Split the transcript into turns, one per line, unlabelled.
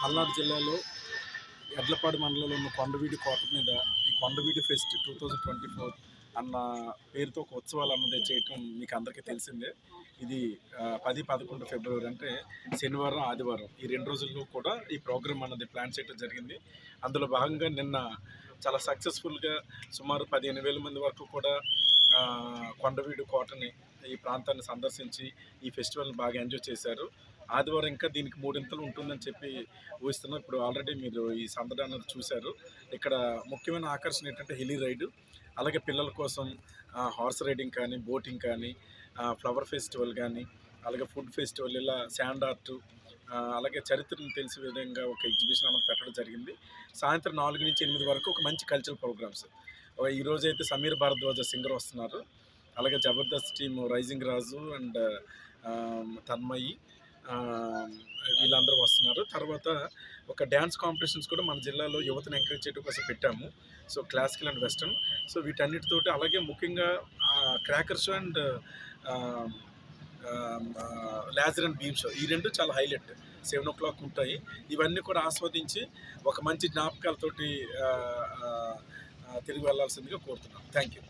పల్నాడు జిల్లాలో ఎడ్లపాడు మండలంలో ఉన్న కొండవీడి కోట మీద ఈ Kondaveedu fest two thousand twenty four అన్న పేరుతో ఒక ఉత్సవాలు అన్నది చేయటం మీకు అందరికీ తెలిసిందే. ఇది పది పదకొండు ఫిబ్రవరి అంటే శనివారం ఆదివారం. ఈ రెండు రోజుల్లో కూడా ఈ ప్రోగ్రామ్ అన్నది ప్లాన్ చేయడం జరిగింది. అందులో భాగంగా నిన్న చాలా సక్సెస్ఫుల్గా సుమారు పదిహేను వేల మంది వరకు కూడా కొండవీడు కోటని ఈ ప్రాంతాన్ని సందర్శించి ఈ ఫెస్టివల్ని బాగా ఎంజాయ్ చేశారు. ఆదివారం ఇంకా దీనికి మూడింతలు ఉంటుందని చెప్పి ఊహిస్తున్నాం. ఇప్పుడు ఆల్రెడీ మీరు ఈ సందడి అన్నది చూశారు. ఇక్కడ ముఖ్యమైన ఆకర్షణ ఏంటంటే హిలీ రైడ్. అలాగే పిల్లల కోసం హార్స్ రైడింగ్ కానీ బోటింగ్ కానీ ఫ్లవర్ ఫెస్టివల్ కానీ అలాగే ఫుడ్ ఫెస్టివల్ ఇలా శాండ్ ఆర్ట్ అలాగే చరిత్రను తెలిసే విధంగా ఒక ఎగ్జిబిషన్ అన్నది పెట్టడం జరిగింది. సాయంత్రం నాలుగు నుంచి ఎనిమిది వరకు ఒక మంచి కల్చరల్ ప్రోగ్రామ్స్ ఈ అయితే సమీర్ భారద్వాజ సింగర్ వస్తున్నారు. అలాగే Jabardasth team Rising Raju and Tanmayi వీళ్ళందరూ వస్తున్నారు. తర్వాత ఒక డ్యాన్స్ కాంపిటీషన్స్ కూడా మన జిల్లాలో యువతను ఎంకరేజ్ చేయడం కోసం పెట్టాము. So classical and western so వీటన్నిటితోటి అలాగే ముఖ్యంగా cracker show and laser and beam show ఈ రెండు చాలా హైలైట్ సెవెన్ ఓ క్లాక్ ఉంటాయి. ఇవన్నీ కూడా ఆస్వాదించి ఒక మంచి జ్ఞాపకాలతోటి తిరిగి వెళ్ళాల్సిందిగా కోరుతున్నాం. Thank you